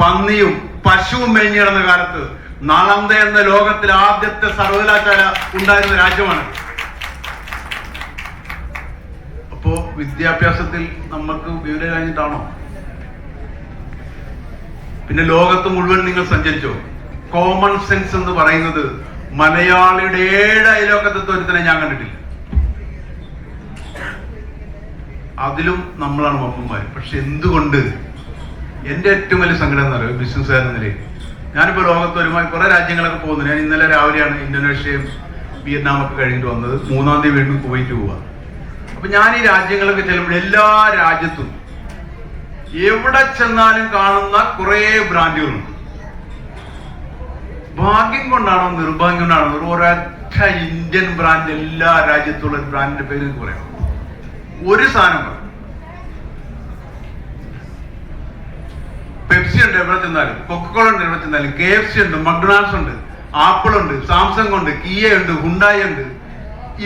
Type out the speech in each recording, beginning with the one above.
പന്നിയും പശുവും മേഞ്ഞു കിടന്ന കാലത്ത് നളന്ത എന്ന ലോകത്തിലെ ആദ്യത്തെ സർവകലാശാല ഉണ്ടായിരുന്ന രാജ്യമാണ്. അപ്പോ വിദ്യാഭ്യാസത്തിൽ നമുക്ക് വിവരം കഴിഞ്ഞിട്ടാണോ പിന്നെ ലോകത്ത് മുഴുവൻ നിങ്ങൾ സഞ്ചരിച്ചോ? കോമൺ സെൻസ് എന്ന് പറയുന്നത് മലയാളിയുടെ ഏഴ് അയലോക്കത്തെ ഞാൻ കണ്ടിട്ടില്ല. അതിലും നമ്മളാണ് മപ്പന്മാർ പക്ഷെ എന്തുകൊണ്ട് എന്റെ ഏറ്റവും വലിയ സങ്കടം എന്ന് പറയുന്നത് ബിസിനസ്സുകാരെന്ന നിലയിൽ. ഞാനിപ്പോ ലോകത്ത് ഒരുമായി കുറെ രാജ്യങ്ങളൊക്കെ പോകുന്നു. ഞാൻ ഇന്നലെ രാവിലെയാണ് ഇന്തോനേഷ്യയും വിയറ്റ്നാം ഒക്കെ കഴിഞ്ഞിട്ട് വന്നത്. മൂന്നാം തീയതി വീണ്ടും കുവൈറ്റ് പോവുക അപ്പൊ ഞാൻ ഈ രാജ്യങ്ങളൊക്കെ ചെല്ലുമ്പോൾ എല്ലാ രാജ്യത്തും എവിടെ ചെന്നാലും കാണുന്ന കുറേ ബ്രാൻഡുകളുണ്ട്. ഭാഗ്യം കൊണ്ടാണോ നിർഭാഗ്യം കൊണ്ടാണോ ഒരൊറ്റ ഇന്ത്യൻ ബ്രാൻഡ് എല്ലാ രാജ്യത്തുള്ള ബ്രാൻഡിന്റെ പേര് പറയാം. ഒരു സാധനം പെപ്സി ഉണ്ട് എവിടെ ചെന്നാലും കൊക്കക്കോള ഉണ്ട് എവിടെ ചെന്നാലും കെ എഫ് സി ഉണ്ട് മക്ഡൊണാൾഡ്സ് ഉണ്ട് ആപ്പിൾ ഉണ്ട് സാംസങ് ഉണ്ട് കിയ ഉണ്ട് ഹുണ്ടായി ഉണ്ട്.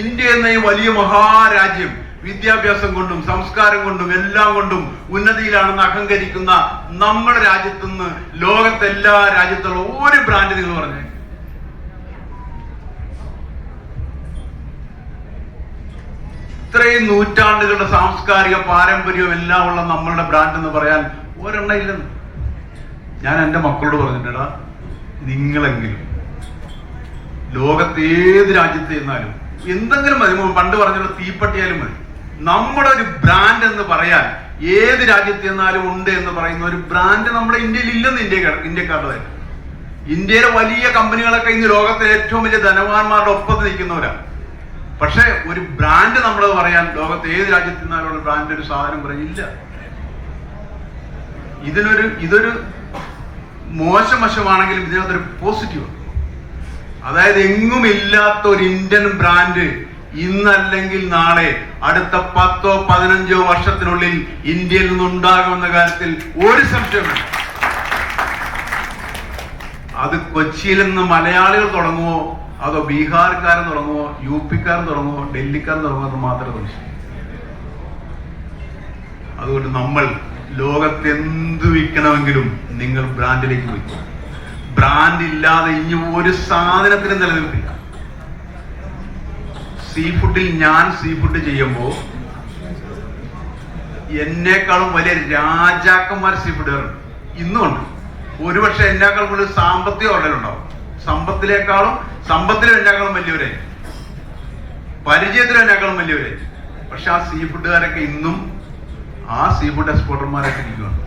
ഇന്ത്യ എന്ന ഈ വലിയ മഹാരാജ്യം വിദ്യാഭ്യാസം കൊണ്ടും സംസ്കാരം കൊണ്ടും എല്ലാം കൊണ്ടും ഉന്നതിയിലാണെന്ന് അഹങ്കരിക്കുന്ന നമ്മുടെ രാജ്യത്തു നിന്ന് ലോകത്തെ എല്ലാ രാജ്യത്തുള്ള ഒരു ബ്രാൻഡ് നിങ്ങൾ പറഞ്ഞേ. ഇത്രയും നൂറ്റാണ്ടുകളുടെ സാംസ്കാരിക പാരമ്പര്യവും എല്ലാം ഉള്ള നമ്മളുടെ ബ്രാൻഡ് എന്ന് പറയാൻ ഒരെണ്ണ ഇല്ലെന്ന്. ഞാൻ എന്റെ മക്കളോട് പറഞ്ഞിട്ടടാ നിങ്ങളെങ്കിലും ലോകത്ത് ഏത് രാജ്യത്ത് ചെന്നാലും എന്തെങ്കിലും മതി. പണ്ട് പറഞ്ഞുള്ള തീപ്പട്ടിയാലും മതി. നമ്മുടെ ഒരു ബ്രാൻഡ് എന്ന് പറയാൻ ഏത് രാജ്യത്ത് ചെന്നാലും ഉണ്ട് എന്ന് പറയുന്ന ഒരു ബ്രാൻഡ് നമ്മുടെ ഇന്ത്യയിൽ ഇല്ലെന്ന് ഇന്ത്യ ഇന്ത്യക്കാരുടെ ഇന്ത്യയിലെ വലിയ കമ്പനികളൊക്കെ ഇന്ന് ലോകത്തെ ഏറ്റവും വലിയ ധനവാന്മാരുടെ ഒപ്പത്ത് നിൽക്കുന്നവരാണ് പക്ഷെ ഒരു ബ്രാൻഡ് നമ്മൾ പറയാൻ ലോകത്തെ ഏത് രാജ്യത്ത് നിന്നാലുള്ള ബ്രാൻഡ് ഒരു സാധനം പറയില്ല ഇതിനൊരു ഇതൊരു മോശം വശമാണെങ്കിലും ഇതിനകത്തൊരു പോസിറ്റീവ് അതായത് എങ്ങും ഇല്ലാത്ത ഒരു ഇന്ത്യൻ ബ്രാൻഡ് ഇന്നല്ലെങ്കിൽ നാളെ അടുത്ത പത്തോ പതിനഞ്ചോ വർഷത്തിനുള്ളിൽ ഇന്ത്യയിൽ നിന്നുണ്ടാകുമെന്ന കാര്യത്തിൽ ഒരു സംശയമില്ല അത് കൊച്ചിയിൽ നിന്ന് മലയാളികൾ തുടങ്ങുമോ? അതോ ബീഹാർക്കാരൻ തുടങ്ങുമോ? യു പിക്കാരൻ തുടങ്ങുമോ? ഡൽഹിക്കാരൻ തുടങ്ങുമോ എന്ന് മാത്രമേ സംശയം അതുകൊണ്ട് നമ്മൾ ലോകത്ത് എന്ത് വിൽക്കണമെങ്കിലും നിങ്ങൾ ബ്രാൻഡിലേക്ക് പോയി. ബ്രാൻഡ് ഇല്ലാതെ ഇനി ഒരു സാധനത്തിനും നിലനിൽപ്പില്ല. സീ ഫുഡിൽ ഞാൻ സീ ഫുഡ് ചെയ്യുമ്പോൾ എന്നേക്കാളും വലിയ രാജാക്കന്മാർ സീ ഫുഡുകാരുണ്ട് ഇന്നുമുണ്ട്. ഒരുപക്ഷെ എന്നേക്കാളും കൂടുതൽ സാമ്പത്തിക ഉടലുണ്ടാവും സമ്പത്തിലേക്കാളും സമ്പത്തിലും എന്നേക്കാളും വലിയവരെ പരിചയത്തിലും എന്നേക്കാളും വലിയവരെ പക്ഷെ ആ സീ ഫുഡുകാരൊക്കെ ഇന്നും ആ സീ ഫുഡ് എക്സ്പോർട്ടർമാരൊക്കെ ഇരിക്കുകയാണ്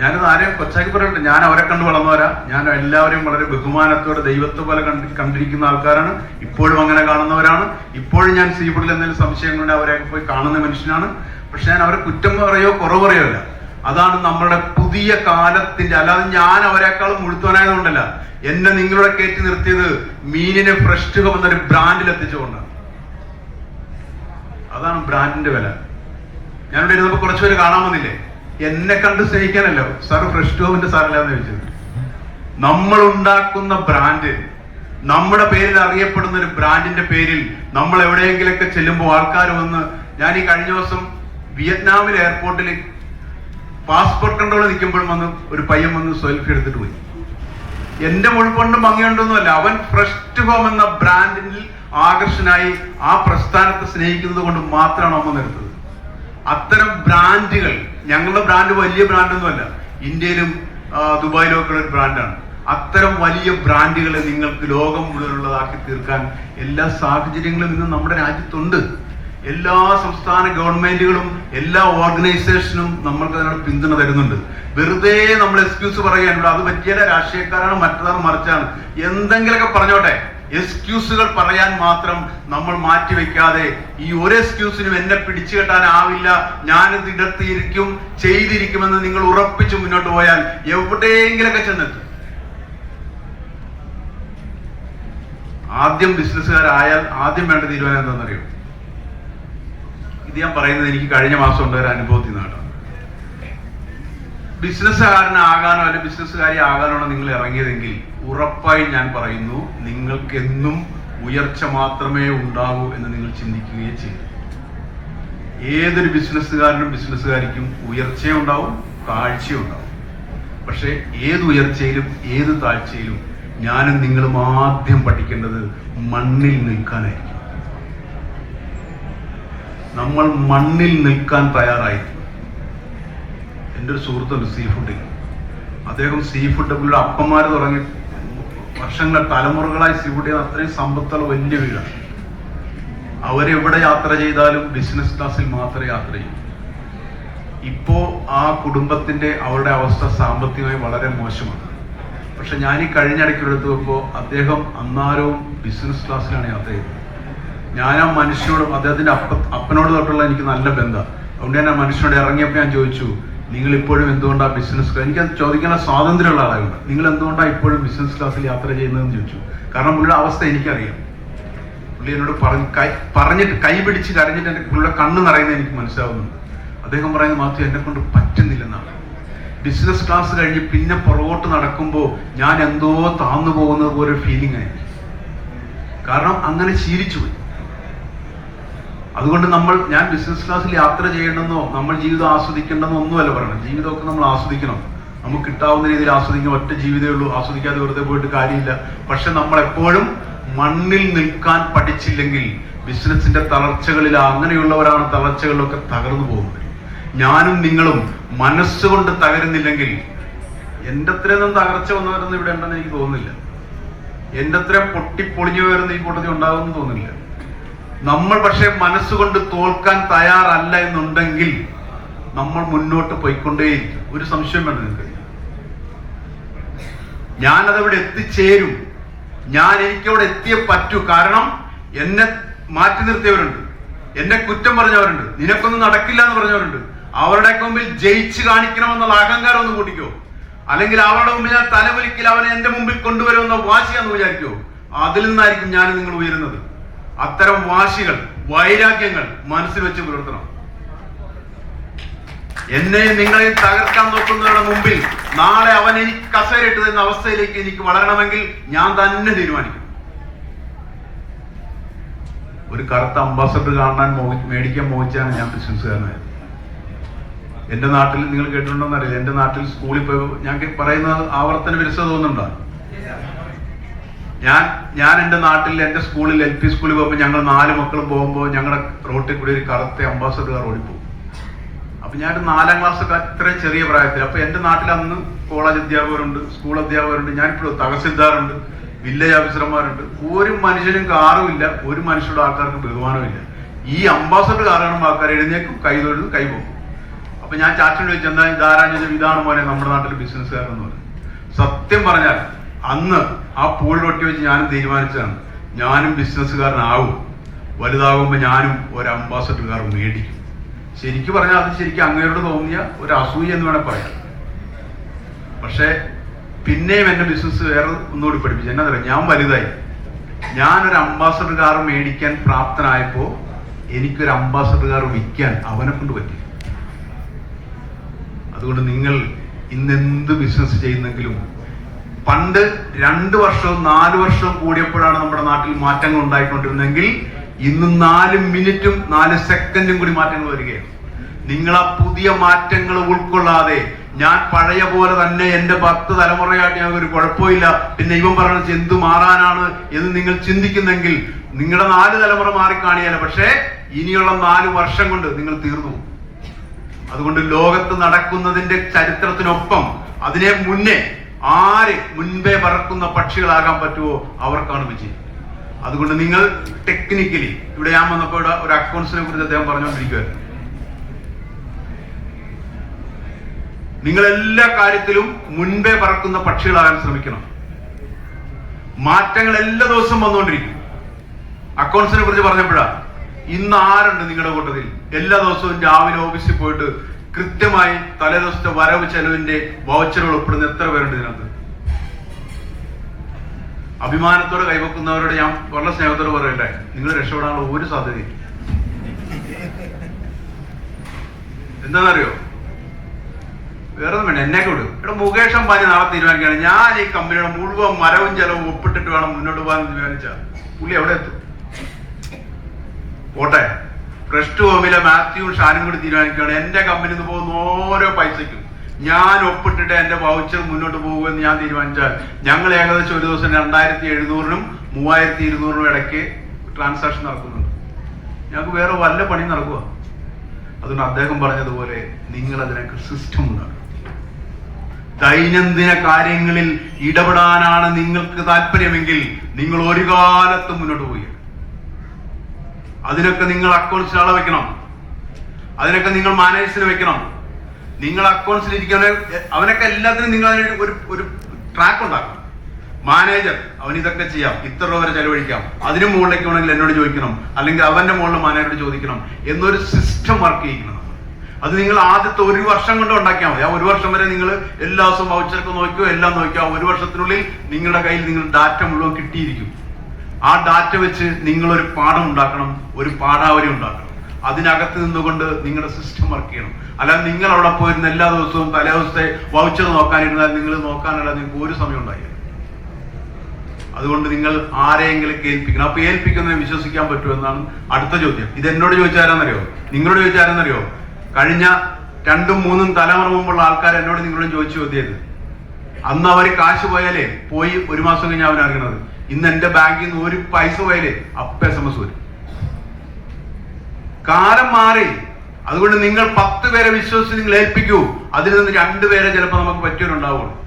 ഞാനത് ആരെയും കൊച്ചാക്കി പറയട്ടെ ഞാൻ അവരെ കണ്ട് വളർന്നവരാ. ഞാൻ എല്ലാവരെയും വളരെ ബഹുമാനത്തോടെ ദൈവത്തെ പോലെ കണ്ടി കണ്ടിരിക്കുന്ന ആൾക്കാരാണ്. ഇപ്പോഴും അങ്ങനെ കാണുന്നവരാണ്. ഇപ്പോഴും ഞാൻ സീ ഫുഡിൽ എന്തെങ്കിലും സംശയം കൊണ്ട് അവരെയൊക്കെ പോയി കാണുന്ന മനുഷ്യനാണ്. പക്ഷെ ഞാൻ അവരെ കുറ്റം പറയോ കുറവ് പറയോ അല്ല. അതാണ് നമ്മളുടെ പുതിയ കാലത്തിന്റെ അല്ലാതെ ഞാൻ അവരെക്കാളും മുഴുത്തവനായതുകൊണ്ടല്ല. എന്നെ നിങ്ങളുടെ കയറ്റി നിർത്തിയത് മീനിനെ ഫ്രഷ് എന്നൊരു ബ്രാൻഡിൽ എത്തിച്ചുകൊണ്ടാണ് അതാണ് ബ്രാൻഡിന്റെ വില. ഞാനിവിടെ ഇരുന്നപ്പോ കുറച്ചുപേര് കാണാൻ വന്നില്ലേ? എന്നെ കണ്ട് സ്നേഹിക്കാനല്ലോ. സാർ ഫ്രഷ് ടോമിന്റെ സാറല്ലാന്ന് ചോദിച്ചത് നമ്മൾ ഉണ്ടാക്കുന്ന ബ്രാൻഡ് നമ്മുടെ പേരിൽ അറിയപ്പെടുന്ന ഒരു ബ്രാൻഡിന്റെ പേരിൽ നമ്മൾ എവിടെയെങ്കിലൊക്കെ ചെല്ലുമ്പോൾ ആൾക്കാർ വന്ന് ഞാൻ ഈ കഴിഞ്ഞ ദിവസം വിയറ്റ്നാമിൽ എയർപോർട്ടിൽ പാസ്പോർട്ട് കൺട്രോൾ നിൽക്കുമ്പോൾ വന്ന് ഒരു പയ്യൻ വന്ന് സെൽഫി എടുത്തിട്ട് പോയി. എന്റെ മുഴുപ്പണ്ടും ഭംഗിയുണ്ടൊന്നുമല്ല അവൻ ഫ്രഷ് ഹോം എന്ന ബ്രാൻഡിൽ ആകർഷനായി ആ പ്രസ്ഥാനത്തെ സ്നേഹിക്കുന്നത് കൊണ്ട് മാത്രമാണ് അമ്മ നിർത്തത് അത്തരം ബ്രാൻഡുകൾ ഞങ്ങളുടെ ബ്രാൻഡ് വലിയ ബ്രാൻഡൊന്നുമല്ല ഇന്ത്യയിലും ദുബായിലൊക്കെ ഒരു ബ്രാൻഡാണ്. അത്തരം വലിയ ബ്രാൻഡുകളെ നിങ്ങൾക്ക് ലോകം മുഴുവനുള്ളതാക്കി തീർക്കാൻ എല്ലാ സാഹചര്യങ്ങളും ഇന്ന് നമ്മുടെ രാജ്യത്തുണ്ട്. എല്ലാ സംസ്ഥാന ഗവൺമെന്റുകളും എല്ലാ ഓർഗനൈസേഷനും നമ്മൾക്ക് അതിനോട് പിന്തുണ തരുന്നുണ്ട്. വെറുതെ നമ്മൾ എക്സ്ക്യൂസ് പറയാനുള്ളൂ അത് പറ്റിയല്ല രാഷ്ട്രീയക്കാരാണ് മറ്റതാണ് മറിച്ചാണ്. എന്തെങ്കിലുമൊക്കെ പറഞ്ഞോട്ടെ. എക്സ്ക്യൂസുകൾ പറയാൻ മാത്രം നമ്മൾ മാറ്റിവെക്കാതെ ഈ ഒരു എക്സ്ക്യൂസിനും എന്നെ പിടിച്ചു കെട്ടാനാവില്ല. ഞാനിത് ഇടത്തിയിരിക്കും ചെയ്തിരിക്കുമെന്ന് നിങ്ങൾ ഉറപ്പിച്ചു മുന്നോട്ട് പോയാൽ എവിടെയെങ്കിലൊക്കെ ചെന്നെത്തും. ആദ്യം ബിസിനസ്സുകാരായാൽ ആദ്യം വേണ്ട തീരുമാനം എന്താണെന്നറിയോ? ഇത് ഞാൻ പറയുന്നത് എനിക്ക് കഴിഞ്ഞ മാസം ഉണ്ടായ അനുഭവത്തിൽ നിന്നാണ് ബിസിനസ്സുകാരനാകാനോ അല്ലെങ്കിൽ ബിസിനസ്സുകാരി ആകാനോ നിങ്ങൾ ഇറങ്ങിയതെങ്കിൽ ഉറപ്പായി ഞാൻ പറയുന്നു നിങ്ങൾക്ക് എന്നും ഉയർച്ച മാത്രമേ ഉണ്ടാവൂ എന്ന് നിങ്ങൾ ചിന്തിക്കുകയും ചെയ്യും. ഏതൊരു ബിസിനസ്സുകാരനും ബിസിനസ്സുകാരിക്കും ഉയർച്ചയും ഉണ്ടാവും പക്ഷേ ഉണ്ടാവും. പക്ഷെ ഏത് ഉയർച്ചയിലും ഏത് താഴ്ചയിലും ഞാനും നിങ്ങളും ആദ്യം പഠിക്കേണ്ടത് മണ്ണിൽ നിൽക്കാനായിരിക്കും. നമ്മൾ മണ്ണിൽ നിൽക്കാൻ തയ്യാറായിരിക്കും. എന്റെ ഒരു സുഹൃത്തുണ്ട് സീ ഫുഡിൽ അദ്ദേഹം സീ ഫുഡ് പുള്ളിയുടെ അപ്പന്മാർ തുടങ്ങി വർഷങ്ങൾ തലമുറകളായി സീ ഫുഡ് ചെയ്യുന്ന അത്രയും സമ്പത്തുള്ള വലിയ വീടാണ് അവരെവിടെ യാത്ര ചെയ്താലും ബിസിനസ് ക്ലാസ്സിൽ മാത്രമേ യാത്ര ചെയ്യൂ. ഇപ്പോ ആ കുടുംബത്തിന്റെ അവരുടെ അവസ്ഥ സാമ്പത്തികമായി വളരെ മോശമാണ്. പക്ഷെ ഞാൻ ഈ കഴിഞ്ഞ ഇടയ്ക്കെടുത്ത് നോക്കുമ്പോൾ അദ്ദേഹം അന്നാരവും ബിസിനസ് ക്ലാസ്സിലാണ് യാത്ര ചെയ്തത്. ഞാൻ ആ മനുഷ്യനോടും അദ്ദേഹത്തിന്റെ അപ്പ അപ്പനോട് തൊട്ടുള്ള എനിക്ക് നല്ല ബന്ധം. അതുകൊണ്ട് ഞാൻ ആ മനുഷ്യനോട് ഇറങ്ങിയപ്പോൾ ഞാൻ ചോദിച്ചു നിങ്ങൾ ഇപ്പോഴും എന്തുകൊണ്ടാണ് ബിസിനസ് ക്ലാസ് എനിക്ക് ചോദിക്കുന്ന സ്വാതന്ത്ര്യമുള്ള ആളാണ് നിങ്ങൾ എന്തുകൊണ്ടാണ് ഇപ്പോഴും ബിസിനസ് ക്ലാസ്സിൽ യാത്ര ചെയ്യുന്നതെന്ന് ചോദിച്ചു. കാരണം പുള്ളിയുടെ അവസ്ഥ എനിക്കറിയാം. പുള്ളി എന്നോട് പറഞ്ഞ് കൈ പറഞ്ഞിട്ട് കൈ പിടിച്ച് കരഞ്ഞിട്ട് എന്റെ പുള്ളിയുടെ കണ്ണ് നിറയുന്നത് എനിക്ക് മനസ്സിലാവുന്നുണ്ട് അദ്ദേഹം പറയുന്നത് മാത്രം എന്നെ കൊണ്ട് പറ്റുന്നില്ലെന്നാണ്. ബിസിനസ് ക്ലാസ് കഴിഞ്ഞ് പിന്നെ പുറകോട്ട് നടക്കുമ്പോൾ ഞാൻ എന്തോ താന്നു പോകുന്നത് പോലെ ഫീലിംഗ് ആയി കാരണം അങ്ങനെ ശീലിച്ചു പോയി അതുകൊണ്ട് നമ്മൾ ഞാൻ ബിസിനസ് ക്ലാസ്സിൽ യാത്ര ചെയ്യണമെന്നോ നമ്മൾ ജീവിതം ആസ്വദിക്കേണ്ടെന്നോ ഒന്നുമല്ല പറയണം ജീവിതമൊക്കെ നമ്മൾ ആസ്വദിക്കണം. നമുക്ക് കിട്ടാവുന്ന രീതിയിൽ ആസ്വദിക്കണം. ഒറ്റ ജീവിതമേ ഉള്ളൂ. ആസ്വദിക്കാതെ വെറുതെ പോയിട്ട് കാര്യമില്ല. പക്ഷെ നമ്മൾ എപ്പോഴും മണ്ണിൽ നിൽക്കാൻ പഠിച്ചില്ലെങ്കിൽ ബിസിനസിന്റെ തളർച്ചകളിൽ അങ്ങനെയുള്ളവരാണ് തളർച്ചകളിലൊക്കെ തകർന്നു പോകുന്നത്. ഞാനും നിങ്ങളും മനസ്സുകൊണ്ട് തകരുന്നില്ലെങ്കിൽ എന്റെ അത്രയൊന്നും തകർച്ച വന്നവരൊന്നും ഇവിടെ ഉണ്ടെന്ന് എനിക്ക് തോന്നുന്നില്ല. എന്റെ അത്ര പൊട്ടിപ്പൊളിഞ്ഞു വരുന്ന ഈ കൂട്ടത്തിൽ ഉണ്ടാകുമെന്ന് തോന്നുന്നില്ല. നമ്മൾ പക്ഷെ മനസ്സുകൊണ്ട് തോൽക്കാൻ തയ്യാറല്ല എന്നുണ്ടെങ്കിൽ നമ്മൾ മുന്നോട്ട് പോയിക്കൊണ്ടേയിരിക്കും. ഒരു സംശയം വേണ്ട നിങ്ങൾക്ക്. ഞാനതവിടെ എത്തിച്ചേരും. ഞാൻ എനിക്കവിടെ എത്തിയേ പറ്റൂ. കാരണം എന്നെ മാറ്റി നിർത്തിയവരുണ്ട്. എന്നെ കുറ്റം പറഞ്ഞവരുണ്ട്. നിനക്കൊന്നും നടക്കില്ല എന്ന് പറഞ്ഞവരുണ്ട്. അവരുടെ മുമ്പിൽ ജയിച്ച് കാണിക്കണമെന്നുള്ള അഹങ്കാരം ഒന്ന് കൂട്ടിക്കോ. അല്ലെങ്കിൽ അവരുടെ മുമ്പിൽ ഞാൻ തലവലിക്കിൽ അവനെ എന്റെ മുമ്പിൽ കൊണ്ടുവരുമെന്ന വാശിയാന്ന് വിചാരിക്കോ. അതിൽ നിന്നായിരിക്കും ഞാൻ നിങ്ങൾ ഉയരുന്നത്. അത്തരം വാശികൾ വൈരാഗ്യങ്ങൾ മനസ്സിൽ വെച്ച് പുലർത്തണം. എന്നെയും നിങ്ങളെയും തകർക്കാൻ നോക്കുന്നവരുടെ മുമ്പിൽ നാളെ അവൻ എനിക്ക് കസേരയിട്ട് തരുന്ന അവസ്ഥയിലേക്ക് എനിക്ക് വളരണമെങ്കിൽ ഞാൻ തന്നെ തീരുമാനിക്കും. ഒരു കറുത്ത അംബാസഡർ കാണാൻ മേടിക്കാൻ മോഹിച്ചാണ് ഞാൻ ബിസിനസ്സുകാരനായത്. എന്റെ നാട്ടിൽ നിങ്ങൾ കേട്ടിട്ടുണ്ടോന്നറിയില്ല എന്റെ നാട്ടിൽ സ്കൂളിൽ പോയി ഞാൻ പറയുന്നത് ആവർത്തന വിരസ തോന്നുന്നുണ്ടോ? ഞാൻ ഞാൻ എന്റെ നാട്ടിൽ എന്റെ സ്കൂളിൽ എൽ പി സ്കൂളിൽ പോകുമ്പോൾ ഞങ്ങൾ നാല് മക്കളും പോകുമ്പോൾ ഞങ്ങളുടെ റോട്ടിൽ കൂടി ഒരു കറുത്ത അംബാസഡർ ഓടിപ്പോകും പോകും അപ്പൊ ഞാൻ നാലാം ക്ലാസ്സൊക്കെ അത്രയും ചെറിയ പ്രായത്തിൽ അപ്പൊ എന്റെ നാട്ടിൽ അന്ന് കോളേജ് അധ്യാപകരുണ്ട് സ്കൂൾ അധ്യാപകരുണ്ട് ഞാനിപ്പോഴും തഹസിൽദാറുണ്ട് വില്ലേജ് ഓഫീസർമാരുണ്ട് ഒരു മനുഷ്യനും കാറുമില്ല ഒരു മനുഷ്യരുടെ ആൾക്കാർക്ക് ബഹുമാനമില്ല ഈ അംബാസഡർ കാറാണ് ആൾക്കാർ എഴുന്നേക്കും കൈ തൊഴുത് കൈ പോകും അപ്പൊ ഞാൻ ചാറ്റിനോട് ചോദിച്ചു എന്താ ഇതാരാ ചോദിച്ചാൽ ഇതാണ് മോനെ നമ്മുടെ നാട്ടിൽ ബിസിനസ്സുകാരെന്ന് പറഞ്ഞു. സത്യം പറഞ്ഞാൽ അന്ന് ആ പൂളിൽ ഒട്ടി വെച്ച് ഞാനും തീരുമാനിച്ചതാണ്. ഞാനും ബിസിനസ്സുകാരനാവും. വലുതാകുമ്പോൾ ഞാനും ഒരു അംബാസഡർകാർ മേടിക്കും. ശരിക്കും പറഞ്ഞാൽ അത് ശരിക്കും അങ്ങയോട് തോന്നിയ ഒരു അസൂയ എന്ന് വേണേൽ പറയാം. പക്ഷേ പിന്നെയും എന്റെ ബിസിനസ് വേറെ ഒന്നുകൂടി പഠിപ്പിച്ചു. എന്നാ പറയാം ഞാൻ വലുതായി. ഞാനൊരു അംബാസഡർ കാർ മേടിക്കാൻ പ്രാപ്തനായപ്പോ എനിക്കൊരു അംബാസഡർ കാർ വിൽക്കാൻ അവനെ കൊണ്ട് പറ്റി. അതുകൊണ്ട് നിങ്ങൾ ഇന്ന് എന്ത് ബിസിനസ് ചെയ്യുന്നെങ്കിലും പണ്ട് രണ്ട് വർഷവും നാല് വർഷവും കൂടിയപ്പോഴാണ് നമ്മുടെ നാട്ടിൽ മാറ്റങ്ങൾ ഉണ്ടായിക്കൊണ്ടിരുന്നെങ്കിൽ ഇന്ന് നാല് മിനിറ്റും നാല് സെക്കൻഡും കൂടി മാറ്റങ്ങൾ വരികയാണ്. നിങ്ങൾ ആ പുതിയ മാറ്റങ്ങൾ ഉൾക്കൊള്ളാതെ ഞാൻ പഴയ പോലെ തന്നെ എന്റെ പത്ത് തലമുറയായിട്ട് ഞങ്ങൾക്ക് ഒരു കുഴപ്പമില്ല പിന്നെ ഇവൻ പറയുന്നത് എന്ത് മാറാനാണ് എന്ന് നിങ്ങൾ ചിന്തിക്കുന്നെങ്കിൽ നിങ്ങളുടെ നാല് തലമുറ മാറി മാറിക്കാണിയാല. പക്ഷേ ഇനിയുള്ള നാല് വർഷം കൊണ്ട് നിങ്ങൾ തീർന്നു അതുകൊണ്ട് ലോകത്ത് നടക്കുന്നതിന്റെ ചരിത്രത്തിനൊപ്പം അതിനെ മുന്നേ ആര് മുൻപേ പറക്കുന്ന പക്ഷികളാകാൻ പറ്റുമോ അവർക്കാണ് വിജയം. അതുകൊണ്ട് നിങ്ങൾ ടെക്നിക്കലി ഇവിടെ ഞാൻ വന്നപ്പോൾ ഇവിടെ ഒരു അക്കൗണ്ട്സിനെ കുറിച്ച് അദ്ദേഹം പറഞ്ഞുകൊണ്ടിരിക്കുവായിരുന്നു നിങ്ങൾ എല്ലാ കാര്യത്തിലും മുൻപേ പറക്കുന്ന പക്ഷികളാകാൻ ശ്രമിക്കണം. മാറ്റങ്ങൾ എല്ലാ ദിവസവും വന്നുകൊണ്ടിരിക്കും. അക്കൗണ്ട്സിനെ കുറിച്ച് പറഞ്ഞപ്പോഴാ ഇന്ന് ആരുണ്ട് നിങ്ങളുടെ കൂട്ടത്തിൽ? എല്ലാ ദിവസവും രാവിലെ ഓഫീസിൽ പോയിട്ട് കൃത്യമായി തലേ ദിവസത്തെ വരവ് ചെലവിന്റെ വൗച്ചറുകൾ ഉൾപ്പെടുന്ന എത്ര പേരുണ്ട് ഇതിനകത്ത്? അഭിമാനത്തോടെ കൈവക്കുന്നവരോട് ഞാൻ വളരെ സ്നേഹത്തോട് പറയട്ടെ. നിങ്ങൾ രക്ഷപ്പെടാനുള്ള ഒരു സാധ്യതയും എന്താണെന്നറിയോ? വേറെ ഒന്നും വേണ്ട എന്നെ വിടും. ഇവിടെ മുകേഷ് അംബാനി നാളെ തീരുമാനിക്കുകയാണ്. ഞാൻ ഈ കമ്പനിയുടെ മുഴുവൻ മരവും ചെലവും ഒപ്പിട്ടിട്ട് വേണം മുന്നോട്ട് പോകാൻ തീരുമാനിച്ച. പുള്ളി എവിടെ എത്തും? പോട്ടെ. ഫ്രഷ് ഹോമിലെ മാത്യുവും ഷാനും കൂടി തീരുമാനിക്കുകയാണ്. എന്റെ കമ്പനിയിൽ നിന്ന് പോകുന്ന ഓരോ പൈസയ്ക്കും ഞാൻ ഒപ്പിട്ടിട്ട് എന്റെ വൗച്ചർ മുന്നോട്ട് പോകുമെന്ന് ഞാൻ തീരുമാനിച്ചാൽ ഞങ്ങൾ ഏകദേശം ഒരു ദിവസം രണ്ടായിരത്തി എഴുന്നൂറിനും മൂവായിരത്തി ഇരുന്നൂറിനും ഇടയ്ക്ക് ട്രാൻസാക്ഷൻ നടക്കുന്നുണ്ട്. ഞങ്ങൾക്ക് വേറെ വല്ല പണി നടക്കുക അതുകൊണ്ട് അദ്ദേഹം പറഞ്ഞതുപോലെ നിങ്ങൾ അതിനൊക്കെ സിസ്റ്റം ഉണ്ടാക്കും ദൈനംദിന കാര്യങ്ങളിൽ ഇടപെടാനാണ് നിങ്ങൾക്ക് താല്പര്യമെങ്കിൽ നിങ്ങൾ ഒരു കാലത്തും മുന്നോട്ട് പോയി അതിനൊക്കെ നിങ്ങൾ അക്കൗണ്ട്സിൽ ആളെ വെക്കണം. അതിനൊക്കെ നിങ്ങൾ മാനേജേഴ്സിന് വെക്കണം. നിങ്ങൾ അക്കൗണ്ട്സിൽ ഇരിക്കുന്ന അവനൊക്കെ എല്ലാത്തിനും നിങ്ങൾ അതിന് ഒരു ഒരു ട്രാക്ക് ഉണ്ടാക്കണം. മാനേജർ അവൻ ഇതൊക്കെ ചെയ്യാം. ഇത്ര രൂപ വരെ ചെലവഴിക്കാം. അതിന് മുകളിലേക്ക് വേണമെങ്കിൽ എന്നോട് ചോദിക്കണം. അല്ലെങ്കിൽ അവന്റെ മുകളിൽ മാനേജറോട് ചോദിക്കണം. എന്നൊരു സിസ്റ്റം വർക്ക് ചെയ്യിക്കണം അത് നിങ്ങൾ ആദ്യത്തെ ഒരു വർഷം കൊണ്ട് ഉണ്ടാക്കിയാൽ മതി. ആ ഒരു വർഷം വരെ നിങ്ങൾ എല്ലാ ദിവസവും വൗച്ചർക്ക് നോക്കിയോ എല്ലാം നോക്കിയോ ആ ഒരു വർഷത്തിനുള്ളിൽ നിങ്ങളുടെ കയ്യിൽ നിങ്ങൾ ഡാറ്റ മുഴുവൻ കിട്ടിയിരിക്കും. ആ ഡാറ്റ വെച്ച് നിങ്ങൾ ഒരു പാഠം ഉണ്ടാക്കണം ഒരു പാഠാവലി ഉണ്ടാക്കണം. അതിനകത്ത് നിന്നുകൊണ്ട് നിങ്ങളുടെ സിസ്റ്റം വർക്ക് ചെയ്യണം. അല്ലാതെ നിങ്ങൾ അവിടെ പോയിരുന്ന എല്ലാ ദിവസവും പല ദിവസത്തെ വൗച്ചർ നോക്കാനിരുന്നാൽ നിങ്ങൾ നോക്കാനല്ല നിങ്ങൾക്ക് ഒരു സമയം ഉണ്ടായി അതുകൊണ്ട് നിങ്ങൾ ആരെയെങ്കിലും കേൾപ്പിക്കണം അപ്പൊ ഏൽപ്പിക്കുന്നതിനെ വിശ്വസിക്കാൻ പറ്റുമെന്നാണ് അടുത്ത ചോദ്യം. ഇത് എന്നോട് ചോദിച്ചാരെന്നറിയോ നിങ്ങളോട് ചോദിച്ചാരെന്നറിയോ കഴിഞ്ഞ രണ്ടും മൂന്നും തലമുറ മുമ്പുള്ള ആൾക്കാർ എന്നോട് നിങ്ങളോട് ചോദിച്ചു ചോദ്യം അന്ന് അവർ കാശ് പോയാലേ പോയി ഒരു മാസം കഴിഞ്ഞാൽ അവൻ അറിയണത്. ഇന്ന് എന്റെ ബാങ്കിൽ നിന്ന് ഒരു പൈസ പോയാലേ അപ്പ എസ് എം എസ് വരും. കാലം മാറി. അതുകൊണ്ട് നിങ്ങൾ പത്ത് പേരെ വിശ്വസിച്ച് നിങ്ങൾ ഏൽപ്പിക്കൂ. അതിൽ നിന്ന് രണ്ടുപേരെ ചിലപ്പോൾ നമുക്ക് പറ്റിയവരുണ്ടാവുള്ളൂ.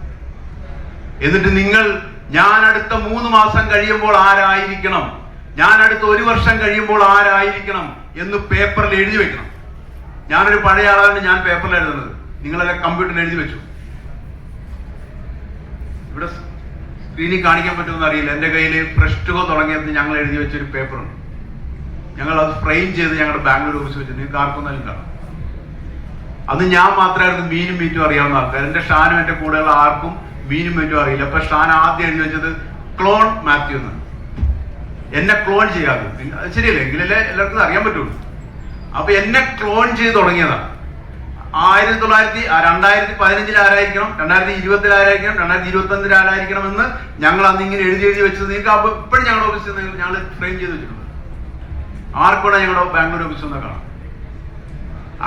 എന്നിട്ട് നിങ്ങൾ ഞാൻ അടുത്ത മൂന്ന് മാസം കഴിയുമ്പോൾ ആരായിരിക്കണം? ഞാൻ അടുത്ത ഒരു വർഷം കഴിയുമ്പോൾ ആരായിരിക്കണം എന്ന് പേപ്പറിൽ എഴുതി വെക്കണം. ഞാനൊരു പഴയ ആളാണ് ഞാൻ പേപ്പറിൽ എഴുതുന്നത്. നിങ്ങളെല്ലാം കമ്പ്യൂട്ടറിൽ എഴുതി വെച്ചു. ഇവിടെ സ്ക്രീനിൽ കാണിക്കാൻ പറ്റുമെന്ന് അറിയില്ല. എന്റെ കയ്യിൽ ഫ്രഷ്ടുക തുടങ്ങിയത് ഞങ്ങൾ എഴുതി വെച്ചൊരു പേപ്പറുണ്ട്. ഞങ്ങൾ അത് ഫ്രെയിം ചെയ്ത് ഞങ്ങളുടെ ബാംഗ്ലൂർ ഓഫീസ് വെച്ച് നിങ്ങൾക്ക് ആർക്കൊന്നാലും കാണാം അത് ഞാൻ മാത്രമായിരുന്നു മീനും മീറ്റും അറിയാവുന്ന ആൾക്കാർ. എന്റെ ഷാനും എന്റെ കൂടെയുള്ള ആർക്കും മീനും മീറ്റും അറിയില്ല. അപ്പൊ ഷാൻ ആദ്യം എഴുതി വെച്ചത് ക്ലോൺ മാത്യു എന്ന് എന്നെ ക്ലോൺ ചെയ്യാതെ. ശരിയല്ലേ? എങ്കിലല്ലേ എല്ലാവർക്കും അറിയാൻ പറ്റുള്ളൂ. അപ്പൊ എന്നെ ക്ലോൺ ചെയ്ത് തുടങ്ങിയതാണ്. ആയിരത്തി തൊള്ളായിരത്തി രണ്ടായിരത്തി പതിനഞ്ചിൽ ആരായിരിക്കണം? രണ്ടായിരത്തി ഇരുപത്തിൽ ആരായിരിക്കണം രണ്ടായിരത്തി ഇരുപത്തി അഞ്ചിൽ ആരായിരിക്കണം എന്ന് ഞങ്ങൾ അന്ന് ഇങ്ങനെ എഴുതി എഴുതി വെച്ചത് നിങ്ങൾക്ക് ഇപ്പോഴും ഞങ്ങളുടെ ഓഫീസിൽ നിന്ന് ഞങ്ങൾ ഫ്രെയിം ചെയ്ത് വെച്ചിട്ടുണ്ട്. ആർക്കുള്ള ഞങ്ങളുടെ ബാംഗ്ലൂർ ഓഫീസിൽ നിന്ന് കാണാം.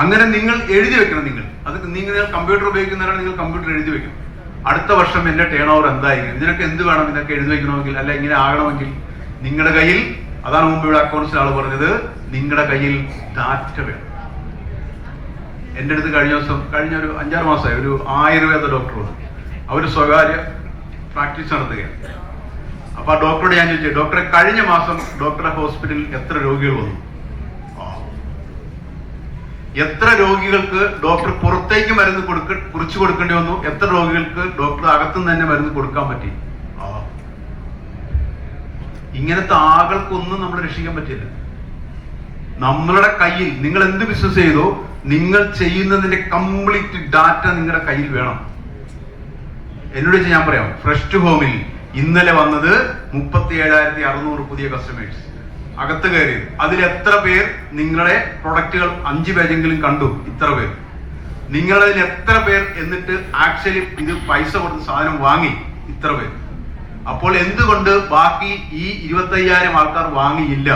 അങ്ങനെ നിങ്ങൾ എഴുതി വെക്കണം നിങ്ങൾ. അത് നിങ്ങൾ കമ്പ്യൂട്ടർ ഉപയോഗിക്കുന്നവരാണ് നിങ്ങൾ കമ്പ്യൂട്ടർ എഴുതി വെക്കണം. അടുത്ത വർഷം എന്റെ ടേൺ ഓവർ എന്തായിരിക്കും? ഇതിനൊക്കെ എന്ത് വേണം? ഇതൊക്കെ എഴുതി വെക്കണമെങ്കിൽ അല്ല ഇങ്ങനെ ആകണമെങ്കിൽ നിങ്ങളുടെ കയ്യിൽ അതാണ് മുമ്പ് ഇവിടെ അക്കൗണ്ട്സിൽ ആൾ പറഞ്ഞത്. നിങ്ങളുടെ കയ്യിൽ ഡാറ്റ വേണം. എന്റെ അടുത്ത് കഴിഞ്ഞ ദിവസം കഴിഞ്ഞ ഒരു അഞ്ചാറ് മാസമായി ഒരു ആയുർവേദ ഡോക്ടർ വന്നു. അവർ സ്വകാര്യ പ്രാക്ടീസ് നടത്തുകയാണ്. അപ്പൊ ആ ഡോക്ടറോട് ഞാൻ ചോദിച്ചു ഡോക്ടറെ കഴിഞ്ഞ മാസം ഡോക്ടറെ ഹോസ്പിറ്റലിൽ എത്ര രോഗികൾ വന്നു. എത്ര രോഗികൾക്ക് ഡോക്ടർ പുറത്തേക്ക് മരുന്ന് കൊടുക്ക കുറിച്ചു കൊടുക്കേണ്ടി വന്നു? എത്ര രോഗികൾക്ക് ഡോക്ടർ അകത്തുനിന്ന് തന്നെ മരുന്ന് കൊടുക്കാൻ പറ്റി. ഇങ്ങനത്തെ ആകൾക്കൊന്നും നമ്മൾ രക്ഷിക്കാൻ പറ്റില്ല. നമ്മളുടെ കയ്യിൽ നിങ്ങൾ എന്ത് ബിസിനസ് ചെയ്തോ നിങ്ങൾ ചെയ്യുന്നതിന്റെ കംപ്ലീറ്റ് ഡാറ്റ നിങ്ങളുടെ കയ്യിൽ വേണം. എന്നോട് ഞാൻ പറയാം ഫ്രഷ് ടു ഹോമിൽ ഇന്നലെ വന്നത് മുപ്പത്തി ഏഴായിരത്തി അറുന്നൂറ് പുതിയ കസ്റ്റമേഴ്സ് അകത്ത് കയറി. അതിൽ എത്ര പേർ നിങ്ങളുടെ പ്രൊഡക്റ്റുകൾ അഞ്ച് പേജെങ്കിലും കണ്ടു? ഇത്ര പേർ. നിങ്ങളതിൽ എത്ര പേർ എന്നിട്ട് ആക്ച്വലി ഇത് പൈസ കൊടുത്ത് സാധനം വാങ്ങി? ഇത്ര പേർ. അപ്പോൾ എന്തുകൊണ്ട് ബാക്കി ഈ ഇരുപത്തയ്യായിരം ആൾക്കാർ വാങ്ങിയില്ല?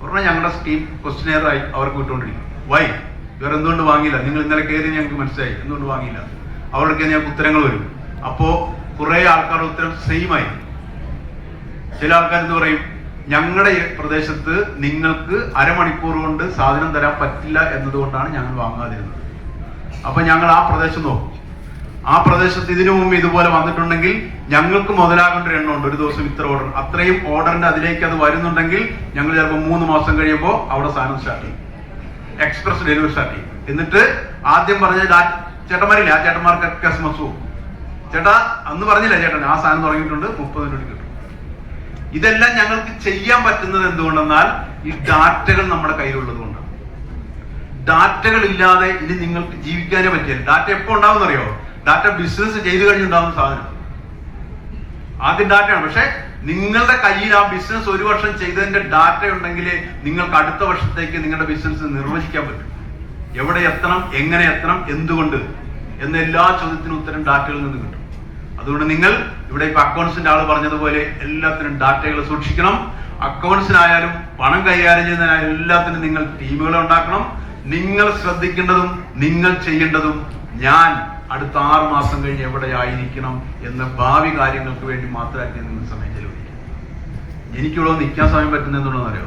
പറഞ്ഞാൽ ഞങ്ങളുടെ സ്കീം ക്വസ്റ്റിനെയർ ആയി അവർക്ക് വിട്ടുകൊണ്ടിരിക്കും വൈ ഇവർ എന്തുകൊണ്ട് വാങ്ങിയില്ല? നിങ്ങൾ ഇന്നലെ കയറി ഞങ്ങൾക്ക് മനസ്സിലായി. എന്തുകൊണ്ട് വാങ്ങിയില്ല? അവരുടെ ഞങ്ങൾക്ക് ഉത്തരങ്ങൾ വരും. അപ്പോ കുറെ ആൾക്കാരുടെ ഉത്തരം സെയിം ആയി. ചില ആൾക്കാർ എന്ന് പറയും? ഞങ്ങളുടെ പ്രദേശത്ത് നിങ്ങൾക്ക് അരമണിക്കൂർ കൊണ്ട് സാധനം തരാൻ പറ്റില്ല എന്നതുകൊണ്ടാണ് ഞങ്ങൾ വാങ്ങാതിരുന്നത്. അപ്പൊ ഞങ്ങൾ ആ പ്രദേശം നോക്കും. ആ പ്രദേശത്ത് ഇതിനു മുമ്പ് ഇതുപോലെ വന്നിട്ടുണ്ടെങ്കിൽ ഞങ്ങൾക്ക് മുതലാകേണ്ട ഒരു എണ്ണമുണ്ട്. ഒരു ദിവസം ഇത്ര ഓർഡർ അത്രയും ഓർഡറിന്റെ അതിലേക്ക് അത് വരുന്നുണ്ടെങ്കിൽ ഞങ്ങൾ ചിലപ്പോൾ മൂന്ന് മാസം കഴിയുമ്പോൾ അവിടെ സാധനം സ്റ്റാർട്ട് ചെയ്യും. എക്സ്പ്രസ് ഡെലിവറി സ്റ്റാർട്ട് ചെയ്യും. എന്നിട്ട് ആദ്യം പറഞ്ഞ ചേട്ടന്മാരില്ല ആ ചേട്ടന്മാർക്കൊക്കെ എസ്മസ് പോകും ചേട്ടാ അന്ന് പറഞ്ഞില്ല ചേട്ടൻ ആ സാധനം തുടങ്ങിയിട്ടുണ്ട് മുപ്പത് രൂപ കിട്ടും. ഇതെല്ലാം ഞങ്ങൾക്ക് ചെയ്യാൻ പറ്റുന്നത് എന്തുകൊണ്ടെന്നാൽ ഈ ഡാറ്റകൾ നമ്മുടെ കയ്യിലുള്ളത് കൊണ്ടാണ്. ഡാറ്റകൾ ഇല്ലാതെ ഇനി നിങ്ങൾക്ക് ജീവിക്കാനേ പറ്റില്ല. ഡാറ്റ എപ്പോ ഉണ്ടാവും അറിയോ ഡാറ്റ ബിസിനസ് ചെയ്തു കഴിഞ്ഞുണ്ടാവുന്ന സാധനം. ആദ്യം ഡാറ്റയാണ്. പക്ഷെ നിങ്ങളുടെ കയ്യിൽ ആ ബിസിനസ് ഒരു വർഷം ചെയ്തതിന്റെ ഡാറ്റ ഉണ്ടെങ്കിൽ നിങ്ങൾക്ക് അടുത്ത വർഷത്തേക്ക് നിങ്ങളുടെ ബിസിനസ് നിർവചിക്കാൻ പറ്റും. എവിടെ എത്തണം എങ്ങനെ എത്തണം എന്തുകൊണ്ട് എന്ന എല്ലാ ചോദ്യത്തിനും ഉത്തരം ഡാറ്റയിൽ നിന്ന് കിട്ടും. അതുകൊണ്ട് നിങ്ങൾ ഇവിടെ ഇപ്പൊ അക്കൗണ്ട്സിന്റെ ആൾ പറഞ്ഞതുപോലെ എല്ലാത്തിനും ഡാറ്റകൾ സൂക്ഷിക്കണം. അക്കൗണ്ട്സിനായാലും പണം കൈകാര്യം ചെയ്യുന്നതിനായാലും എല്ലാത്തിനും നിങ്ങൾ ടീമുകൾ ഉണ്ടാക്കണം. നിങ്ങൾ ശ്രദ്ധിക്കേണ്ടതും നിങ്ങൾ ചെയ്യേണ്ടതും ഞാൻ അടുത്ത ആറ് മാസം കഴിഞ്ഞ് എവിടെ ആയിരിക്കണം എന്ന ഭാവി കാര്യങ്ങൾക്ക് വേണ്ടി മാത്രമായിരിക്കും നിങ്ങൾ സമയം ചെലവഴിക്കും എനിക്കിവിടെ നിൽക്കാൻ സമയം പറ്റുന്ന എന്തുകൊണ്ടെന്ന് അറിയോ